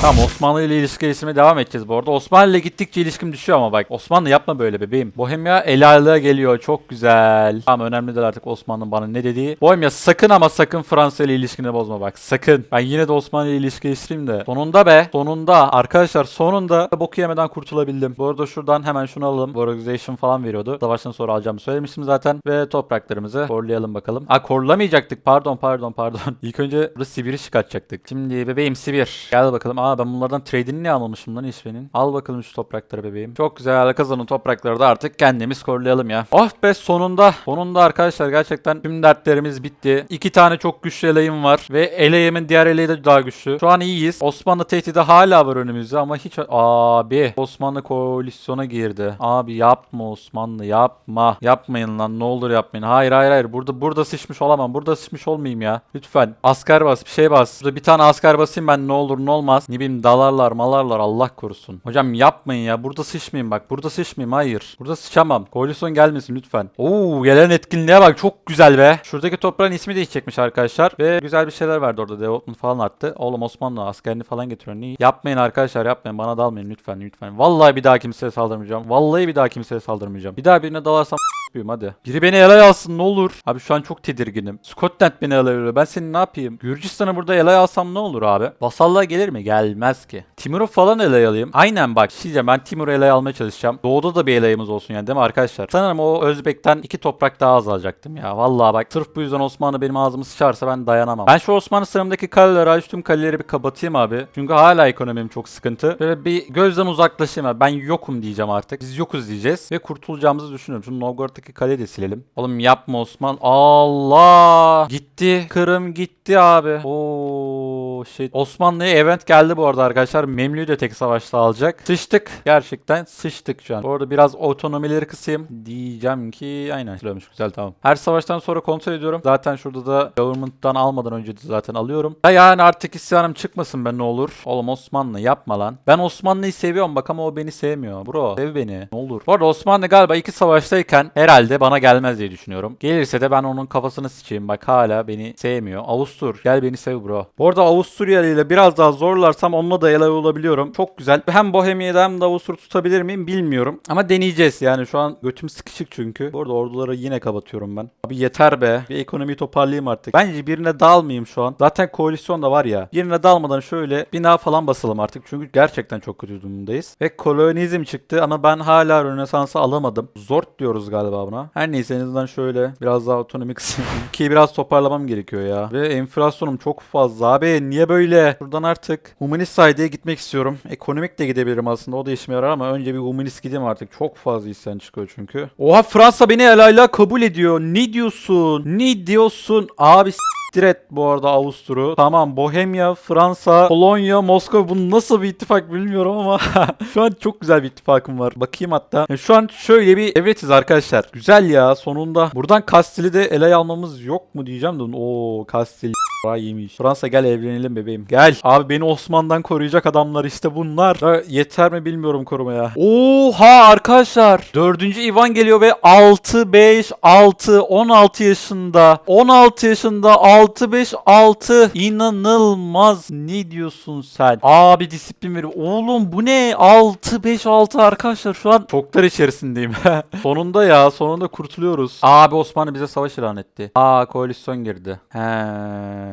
Tamam Osmanlı ile ilişki geliştirmeye devam edeceğiz bu arada. Osmanlı ile gittikçe ilişkim düşüyor ama bak. Osmanlı yapma böyle bebeğim. Bohemia el aylığa geliyor. Çok güzel. Tamam önemli değil artık Osmanlı'nın bana ne dediği. Bohemia sakın ama sakın Fransa ile ilişkini bozma bak. Sakın. Ben yine de Osmanlı ile ilişki geliştireyim de. Sonunda be. Sonunda. Arkadaşlar sonunda boku yemeden kurtulabildim. Bu arada şuradan hemen şunu alalım. Organization falan veriyordu. Savaştan sonra alacağımı söylemiştim zaten. Ve topraklarımızı korlayalım bakalım. Aa korlamayacaktık. Pardon pardon pardon. İlk önce burada Sibir'i çıkartacaktık. Şimdi bebeğim Sibir. Gel bakalım. Aa ben bunlardan trade'ini ne almamışım lan İsveç'in. Al bakalım şu toprakları bebeğim. Çok güzel kazanın toprakları da artık kendimiz korlayalım ya. Oh be sonunda. Sonunda arkadaşlar gerçekten tüm dertlerimiz bitti. İki tane çok güçlü eleğim var. Ve eleğimin diğer eleği de daha güçlü. Şu an iyiyiz. Osmanlı tehdidi hala var önümüzde ama hiç... Abi Osmanlı koalisyona girdi. Abi yapma Osmanlı yapma. Yapmayın lan ne olur yapmayın. Hayır hayır hayır. Burada burada sıçmış olamam. Burada sıçmış olmayayım ya. Lütfen. Asker bas bir şey bas. Burada bir tane asker basayım ben ne olur ne olmaz. Ne bileyim dalarlar malarlar Allah korusun. Hocam yapmayın ya. Burada sıçmayayım bak. Burada sıçmayayım hayır. Burada sıçamam. Koalisyon gelmesin lütfen. Oo gelen etkinliğe bak çok güzel be. Şuradaki toprağın ismi değişecekmiş arkadaşlar. Ve güzel bir şeyler verdi orada. Development falan arttı. Oğlum Osmanlı askerini falan getiriyor. Niye? Yapmayın arkadaşlar yapmayın. Bana dalmayın lütfen lütfen. Vallahi bir daha kimseye saldırmayacağım. Vallahi bir daha kimseye saldırmayacağım. Bir daha birine dalarsam yapayım hadi. Biri beni elay alsın ne olur. Abi şu an çok tedirginim. Scotland beni elay alıyor. Ben seni ne yapayım? Gürcistan'ı burada elay alsam ne olur abi? Vasallığa gelir mi? Gelmez ki. Timur'u falan elay alayım. Aynen bak. Şey ben Timur'u elay almaya çalışacağım. Doğuda da bir elayımız olsun yani değil mi arkadaşlar? Sanırım o Özbek'ten iki toprak daha az alacaktım ya. Vallahi bak sırf bu yüzden Osmanlı benim ağzımı sıçarsa ben dayanamam. Ben şu Osmanlı sınırımdaki kaleleri aç tüm kaleleri bir kapatayım abi. Çünkü hala ekonomim çok sıkıntı. Böyle bir gözden uzaklaşayım abi. Ben yokum diyeceğim artık. Biz yokuz diyeceğiz ve kurtulacağımızı düşünüyorum. Şu Novgorod'daki kaleyi de silelim. Oğlum yapma Osman. Allah! Gitti. Kırım gitti abi. Oo şey. Osmanlı'ya event geldi bu arada arkadaşlar. Memlü'yü de tek savaşta alacak. Sıçtık. Gerçekten sıçtık şu an. Bu arada biraz otonomileri kısayım. Diyeceğim ki aynen. Silemiş. Güzel tamam. Her savaştan sonra kontrol ediyorum. Zaten şurada da government'tan almadan önce de zaten alıyorum. Ya yani artık isyanım çıkmasın ben ne olur. Oğlum Osmanlı yapma lan. Ben Osmanlı'yı seviyorum bak ama o beni sevmiyor. Bro sev beni. Ne olur. Bu arada Osmanlı galiba iki savaştayken herhalde bana gelmez diye düşünüyorum. Gelirse de ben onun kafasını sıçayım. Bak hala beni sevmiyor. Avustur gel beni sev bro. Bu arada Avusturya ile biraz daha zorlarsam onunla da elay olabiliyorum. Çok güzel. Hem Bohemia'da hem de Avustur'u tutabilir miyim bilmiyorum. Ama deneyeceğiz yani şu an götüm sıkışık çünkü. Bu arada orduları yine kapatıyorum ben. Abi yeter be. Bir ekonomiyi toparlayayım artık. Bence birine dalmayayım şu an. Zaten koalisyon da var ya. Birine dalmadan şöyle bina falan basalım artık. Çünkü gerçekten çok kötü durumdayız. Ve kolonizm çıktı ama ben hala Rönesans'ı alamadım. Zort diyoruz galiba buna. Her neyse en azından şöyle biraz daha otonomi kısayım. Ülkeyi biraz toparlamam gerekiyor ya. Ve enflasyonum çok fazla abi. Niye böyle? Buradan artık humanist saydıya gitmek istiyorum. Ekonomik de gidebilirim aslında. O da işime yarar ama önce bir humanist gideyim artık. Çok fazla isyan çıkıyor çünkü. Oha Fransa beni el ayla kabul ediyor. Ne diyorsun? Ne diyorsun? Abi Siktir et bu arada Avustur'u. Tamam Bohemya, Fransa, Polonya, Moskova bu nasıl bir ittifak bilmiyorum ama şu an çok güzel bir ittifakım var. Bakayım hatta. Ya şu an şöyle bir devletiz arkadaşlar. Güzel ya sonunda. Buradan Kastil'i de ele almamız yok mu diyeceğim de. Oo Kastil yemiş. Fransa gel evlenelim bebeğim. Gel. Abi beni Osman'dan koruyacak adamlar işte bunlar. Ya yeter mi bilmiyorum korumaya. Oha arkadaşlar. Dördüncü Ivan geliyor ve 6 5 6 16 yaşında. 16 yaşında 6 5 6 inanılmaz. Ne diyorsun sen? Abi disiplin veriyor. Oğlum bu ne? 6 5 6 arkadaşlar şu an çoklar içerisindeyim. sonunda ya sonunda kurtuluyoruz. Abi Osmanlı bize savaş ilan etti. Aa koalisyon girdi. He.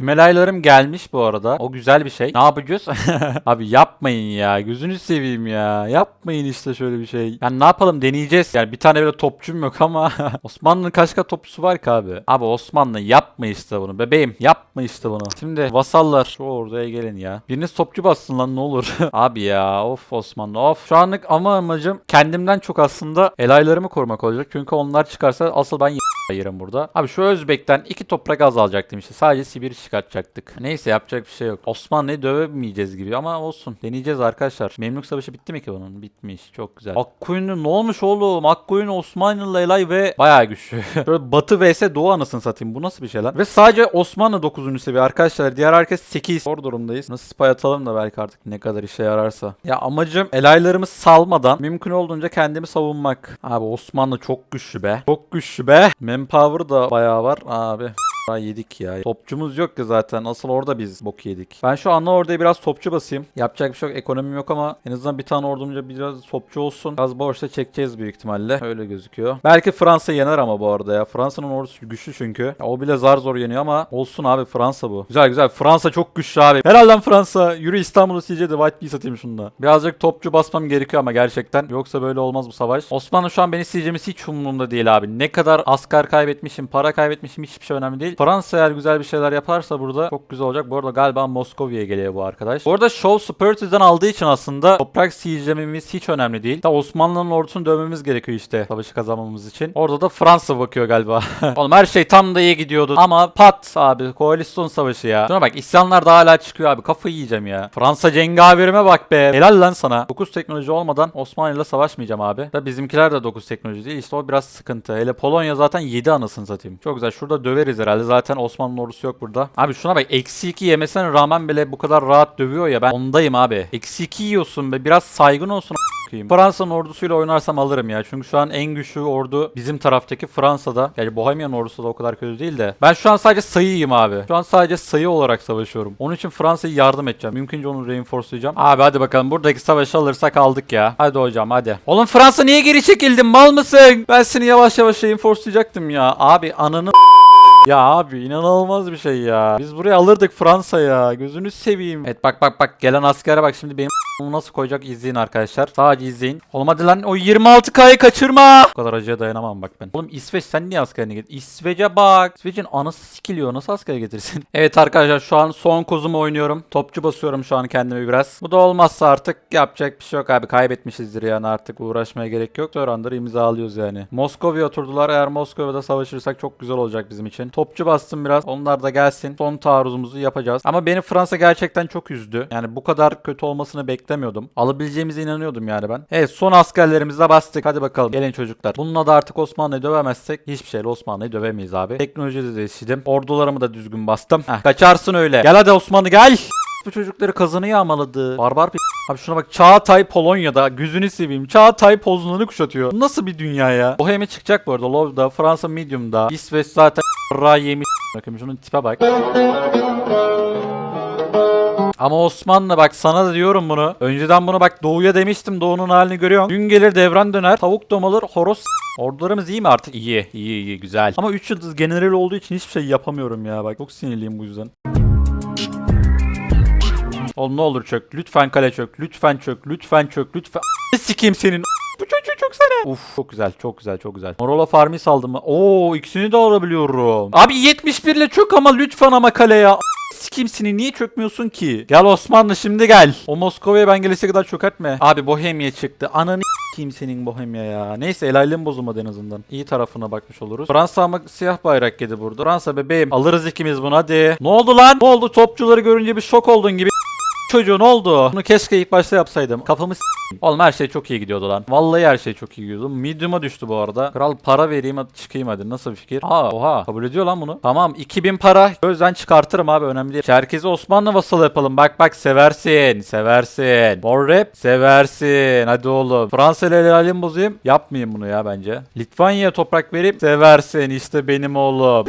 Melaylarım gelmiş bu arada. O güzel bir şey. Ne yapacağız? Abi yapmayın ya. Gözünü seveyim ya. Yapmayın işte şöyle bir şey. Yani ne yapalım deneyeceğiz. Yani bir tane böyle topçum yok ama Osmanlı'nın kaç kaç topçusu var ki abi? Abi Osmanlı yapma işte bunu. Bebeğim yapma işte bunu. Şimdi vasallar şu orduya gelin ya. Biriniz topçu bassın lan ne olur. abi ya of Osmanlı of. Şu anlık ama amacım kendimden çok aslında elaylarımı korumak olacak. Çünkü onlar çıkarsa asıl ben yerim burada. Abi şu Özbek'ten iki toprak azalacaktım işte. Sadece Sibir çıkartacaktık. Neyse yapacak bir şey yok. Osmanlı'yı dövemeyeceğiz gibi ama olsun. Deneyeceğiz arkadaşlar. Memlük Savaşı bitti mi ki bunun? Bitmiş. Çok güzel. Akkoyunlu ne olmuş oğlum? Akkoyun Osmanlı Elay ve bayağı güçlü. Böyle Batı vs Doğu anasını satayım. Bu nasıl bir şey lan? Ve sadece Osmanlı 9. seviye arkadaşlar. Diğer herkes 8. Zor durumdayız. Nasıl spy atalım da belki artık ne kadar işe yararsa. Ya amacım elaylarımı salmadan mümkün olduğunca kendimi savunmak. Abi Osmanlı çok güçlü be. Çok güçlü be. Manpower da bayağı var abi. Ha, yedik ya. Topçumuz yok ki zaten. Asıl orada biz bok yedik. Ben şu anda orada biraz topçu basayım. Yapacak bir şey yok. Ekonomim yok ama en azından bir tane ordumca biraz topçu olsun. Az borçla çekeceğiz büyük ihtimalle. Öyle gözüküyor. Belki Fransa yener ama bu arada ya. Fransa'nın ordusu güçlü çünkü. Ya, o bile zar zor yeniyor ama olsun abi Fransa bu. Güzel güzel. Fransa çok güçlü abi. Helal lan Fransa. Yürü İstanbul'u CJ'de White Bee satayım şunda. Birazcık topçu basmam gerekiyor ama gerçekten. Yoksa böyle olmaz bu savaş. Osmanlı şu an beni siege'mesi hiç umurumda değil abi. Ne kadar asker kaybetmişim, para kaybetmişim hiçbir şey önemli değil. Fransa eğer güzel bir şeyler yaparsa burada çok güzel olacak. Bu arada galiba Moskova'ya geliyor bu arkadaş. Bu arada Show Spiritis'den aldığı için aslında toprak siege'lememiz hiç önemli değil. Da Osmanlı'nın ordusunu dövmemiz gerekiyor işte savaşı kazanmamız için. Orada da Fransa bakıyor galiba. Oğlum her şey tam da iyi gidiyordu. Ama pat abi koalisyon savaşı ya. Şuna bak isyanlar da hala çıkıyor abi. Kafayı yiyeceğim ya. Fransa cengaverime bak be. Helal lan sana. 9 teknoloji olmadan Osmanlı ile savaşmayacağım abi. Da bizimkiler de 9 teknoloji değil. İşte o biraz sıkıntı. Hele Polonya zaten 7 anasını satayım. Çok güzel. Şurada döveriz herhalde. Zaten Osmanlı ordusu yok burada. Abi şuna bak. Eksi 2 yemesine rağmen bile bu kadar rahat dövüyor ya. Ben ondayım abi. Eksi 2 yiyorsun be. Biraz saygın olsun. Fransa'nın ordusuyla oynarsam alırım ya. Çünkü şu an en güçlü ordu bizim taraftaki Fransa'da. Yani Bohemian ordusu da o kadar kötü değil de. Ben şu an sadece sayıyım abi. Şu an sadece sayı olarak savaşıyorum. Onun için Fransa'ya yardım edeceğim. Mümkünce onu reinforcelayacağım. Abi hadi bakalım. Buradaki savaşı alırsak aldık ya. Hadi hocam hadi. Oğlum Fransa niye geri çekildin? Mal mısın? Ben seni yavaş yavaş reinforcelayacaktım ya. Abi ananı ya abi inanılmaz bir şey ya. Biz buraya alırdık Fransa ya. Gözünü seveyim. Evet bak bak bak gelen askere bak şimdi benim bunu nasıl koyacak izleyin arkadaşlar. Sadece izleyin. Oğlum hadi lan o 26K'yı kaçırma. Bu kadar acıya dayanamam bak ben. Oğlum İsveç sen niye askerini get? İsveç'e bak. İsveç'in anası sikiliyor. Nasıl asker getirsin? evet arkadaşlar şu an son kozumu oynuyorum. Topçu basıyorum şu an kendime biraz. Bu da olmazsa artık yapacak bir şey yok abi. Kaybetmişizdir yani artık uğraşmaya gerek yok. Surrender imzalıyoruz yani. Moskova'ya oturdular. Eğer Moskova'da savaşırsak çok güzel olacak bizim için. Topçu bastım biraz. Onlar da gelsin. Son taarruzumuzu yapacağız. Ama beni Fransa gerçekten çok üzdü. Yani bu kadar kötü olmasını beklemiyordum. Alabileceğimize inanıyordum yani ben. Evet son askerlerimizi de bastık. Hadi bakalım. Gelin çocuklar. Bununla da artık Osmanlı'yı dövemezsek hiçbir şeyle Osmanlı'yı dövemeyiz abi. Teknolojide de işledim. Ordularımı da düzgün bastım. Heh, kaçarsın öyle. Gel hadi Osmanlı gel. Bu çocukları kazanı yağmaladı. Barbar bir Abi şuna bak Çağatay Polonya'da gözünü seveyim. Çağatay pozlarını kuşatıyor. Nasıl bir dünya ya? Bohemia çıkacak bu arada. Low'da, Fransa Medium'da. İsveç zaten ra yemiş. Bakın şunun tipe bak. Ama Osmanlı bak sana da diyorum bunu. Önceden bunu bak Doğu'ya demiştim. Doğu'nun halini görüyorsun. Gün gelir devran döner. Tavuk domalır. Horoz Ordularımız iyi mi artık? İyi. iyi iyi güzel. Ama 3 yıldız general olduğu için hiçbir şey yapamıyorum ya. Bak çok sinirliyim bu yüzden. Oğlum ne olur çök. Lütfen kale çök. Lütfen çök. Lütfen çök. Lütfen. A- Sikeyim senin. Bu çocuğu çok sana. Uf çok güzel çok güzel çok güzel. Morola Farm'i saldım mı? Oo ikisini de alabiliyorum. Abi 71 ile çök ama lütfen ama kale seni niye çökmüyorsun ki? Gel Osmanlı şimdi gel. O Moskova'ya ben gelese kadar çökertme. Abi Bohemia çıktı. Ananı kim senin Bohemia ya. Neyse el aylığım bozulmadı en azından. İyi tarafına bakmış oluruz. Fransa ama siyah bayrak yedi burada. Fransa bebeğim. Alırız ikimiz bunu hadi. Ne oldu lan? Ne oldu? Topçuları görünce bir şok oldun gibi. Çocuğu ne oldu? Bunu keşke ilk başta yapsaydım. Kafamı. Oğlum her şey çok iyi gidiyordu lan. Vallahi her şey çok iyi gidiyordu. Medium'a düştü bu arada. Kral para vereyim hadi çıkayım hadi. Nasıl bir fikir? Aa oha. Kabul ediyor lan bunu. Tamam 2000 para. Gözden çıkartırım abi önemli değil. Çerkezi Osmanlı vasalı yapalım. Bak bak seversin. Seversin. More rap. Seversin. Hadi oğlum. Fransa ile helalim bozayım. Yapmayayım bunu ya bence. Litvanya'ya toprak verip seversin. işte benim oğlum.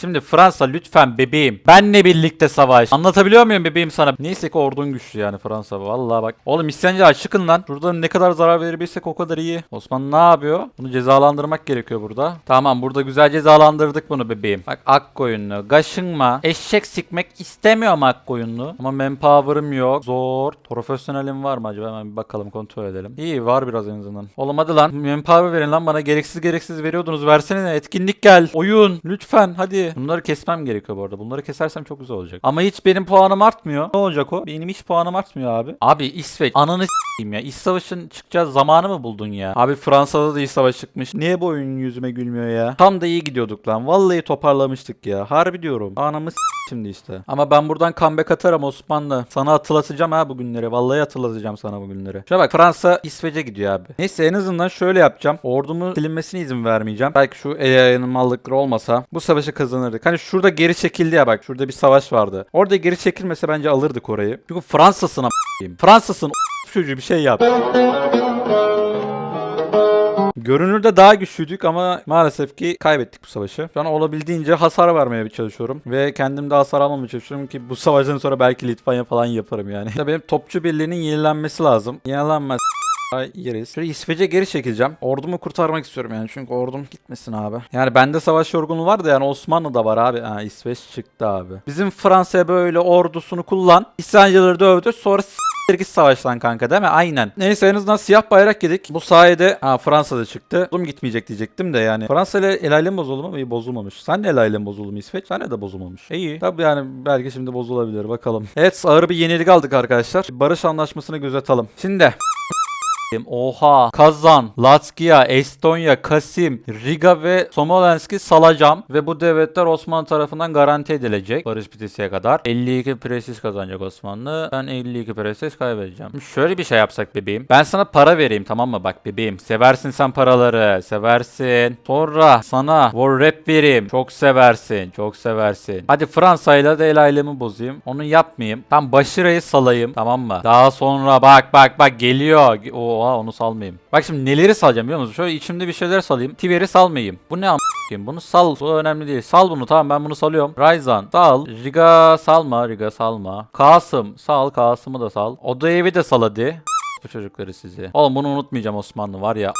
Şimdi Fransa lütfen bebeğim. Benle birlikte savaş. Anlatabiliyor muyum bebeğim sana? Neyse ki ordun güçlü yani Fransa. Vallahi bak. Oğlum isyancılar çıkın lan. Burada ne kadar zarar verebilirsek o kadar iyi. Osman ne yapıyor? Bunu cezalandırmak gerekiyor burada. Tamam burada güzel cezalandırdık bunu bebeğim. Bak ak koyunlu. Gaşınma. Eşek sikmek istemiyorum ak koyunlu. Ama manpower'ım yok. Zor. Profesyonelim var mı acaba? Hemen bir bakalım kontrol edelim. İyi var biraz en azından. Oğlum hadi lan. Manpower verin lan bana. Gereksiz gereksiz veriyordunuz. Versene etkinlik gel. Oyun. Lütfen hadi. Bunları kesmem gerekiyor bu arada. Bunları kesersem çok güzel olacak. Ama hiç benim puanım artmıyor. Ne olacak o? Benim hiç puanım artmıyor abi. Abi İsveç. Ananı s**eyim ya. İç savaşın çıkacağı zamanı mı buldun ya? Abi Fransa'da da iç savaş çıkmış. Niye bu oyun yüzüme gülmüyor ya? Tam da iyi gidiyorduk lan. Vallahi toparlamıştık ya. Harbi diyorum. Anamı s- şimdi işte. Ama ben buradan comeback atarım Osmanlı. Sana hatırlatacağım ha bu günleri. Vallahi hatırlatacağım sana bu günleri. Şuna bak Fransa İsveç'e gidiyor abi. Neyse en azından şöyle yapacağım. Ordumu silinmesine izin vermeyeceğim. Belki şu ayağının mallıkları olmasa bu savaşı kazanırdık. Hani şurada geri çekildi ya bak. Şurada bir savaş vardı. Orada geri çekilmese bence alırdık orayı. Çünkü Fransa'sın a**ayım. Fransa'sın çocuğu bir şey yap. Görünürde daha güçlüydük ama maalesef ki kaybettik bu savaşı. Şu an olabildiğince hasar vermeye çalışıyorum. Ve kendimde hasar almamaya çalışıyorum ki bu savaştan sonra belki Litvanya falan yaparım yani. İşte benim topçu birliğinin yenilenmesi lazım. Yenilenmez yeriz. Şöyle İsveç'e geri çekileceğim. Ordumu kurtarmak istiyorum yani çünkü ordum gitmesin abi. Yani bende savaş yorgunluğu var da yani Osmanlı'da var abi. Ha İsveç çıktı abi. Bizim Fransa'ya böyle ordusunu kullan. İsyancıları dövdü sonra git savaştan kanka değil mi? Aynen. Neyse en azından siyah bayrak yedik. Bu sayede ha Fransa'da çıktı. Ordum gitmeyecek diyecektim de yani. Fransa ile el alem bozuldu mu? İyi bozulmamış. Sen de el alem bozuldu mu İsveç? Sen de bozulmamış. İyi. Tabii yani belki şimdi bozulabilir bakalım. Evet ağır bir yenilik aldık arkadaşlar. Barış anlaşmasını gözetelim. Şimdi Oha. Kazan, Latkia, Estonya, Kasim, Riga ve Smolensk'i salacağım. Ve bu devletler Osmanlı tarafından garanti edilecek. Barış bitesiye kadar. 52 presis kazanacak Osmanlı. Ben 52 presis kaybedeceğim. Şöyle bir şey yapsak bebeğim. Ben sana para vereyim tamam mı? Bak bebeğim. Seversin sen paraları. Seversin. Sonra sana war rap vereyim. Çok seversin. Çok seversin. Hadi Fransa'yla da el ailemi bozayım. Onu yapmayayım. Tam Başıra'yı salayım. Tamam mı? Daha sonra bak bak bak geliyor. Oha onu salmayayım. Bak şimdi neleri salacağım biliyor musun? Şöyle içimde bir şeyler salayım. Tiver'i salmayayım. Bu ne am bunu sal. Bu önemli değil. Sal bunu tamam ben bunu salıyorum. Ryzan sal. Riga salma. Riga salma. Kasım sal. Kasım'ı da sal. Odayevi de sal hadi. Bu çocukları sizi. Oğlum bunu unutmayacağım Osmanlı var ya.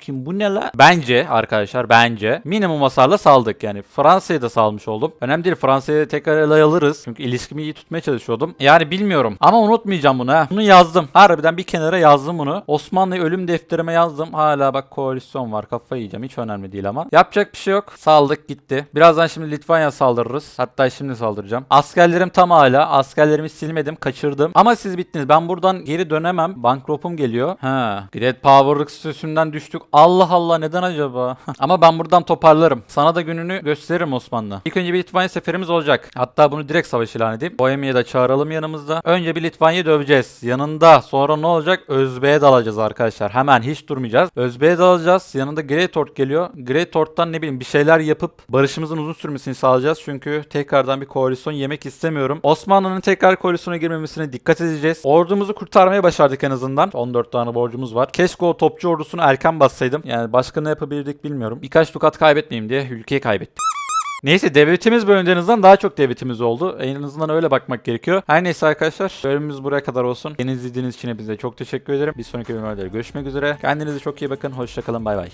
Kim bu ne la? Bence arkadaşlar bence minimum hasarla saldık yani. Fransa'yı da salmış oldum. Önemli değil Fransa'ya tekrar ele alırız. Çünkü ilişkimi iyi tutmaya çalışıyordum. Yani bilmiyorum. Ama unutmayacağım bunu ha. Bunu yazdım. Harbiden bir kenara yazdım bunu. Osmanlı'yı ölüm defterime yazdım. Hala bak koalisyon var. Kafayı yiyeceğim. Hiç önemli değil ama. Yapacak bir şey yok. Saldık gitti. Birazdan şimdi Litvanya saldırırız. Hatta şimdi saldıracağım. Askerlerim tam hala. Askerlerimi silmedim. Kaçırdım. Ama siz bittiniz. Ben buradan geri dönemem. Bankropum geliyor. Ha. Great Power'lık statüsünden düştük. Allah Allah neden acaba? Ama ben buradan toparlarım. Sana da gününü gösteririm Osmanlı. İlk önce bir Litvanya seferimiz olacak. Hatta bunu direkt savaş ilan edeyim. Bohemia'yı da çağıralım yanımızda. Önce bir Litvanya'yı döveceğiz. Yanında. Sonra ne olacak? Özbe'ye dalacağız arkadaşlar. Hemen hiç durmayacağız. Özbe'ye dalacağız. Yanında Great Ort geliyor. Great Ort'tan ne bileyim bir şeyler yapıp barışımızın uzun sürmesini sağlayacağız. Çünkü tekrardan bir koalisyon yemek istemiyorum. Osmanlı'nın tekrar koalisyona girmemesine dikkat edeceğiz. Ordumuzu kurtarmaya başardık en azından. 14 tane borcumuz var. Keşke o topçu ordusunu erken bassaydım. Yani başka ne yapabilirdik bilmiyorum. Birkaç dukat kaybetmeyeyim diye ülkeyi kaybettim. Neyse devletimiz bölümlerinizden daha çok devletimiz oldu. En azından öyle bakmak gerekiyor. Her neyse arkadaşlar bölümümüz buraya kadar olsun. Beni izlediğiniz için hepinize çok teşekkür ederim. Bir sonraki bölümlerde görüşmek üzere. Kendinize çok iyi bakın. Hoşçakalın. Bay bay.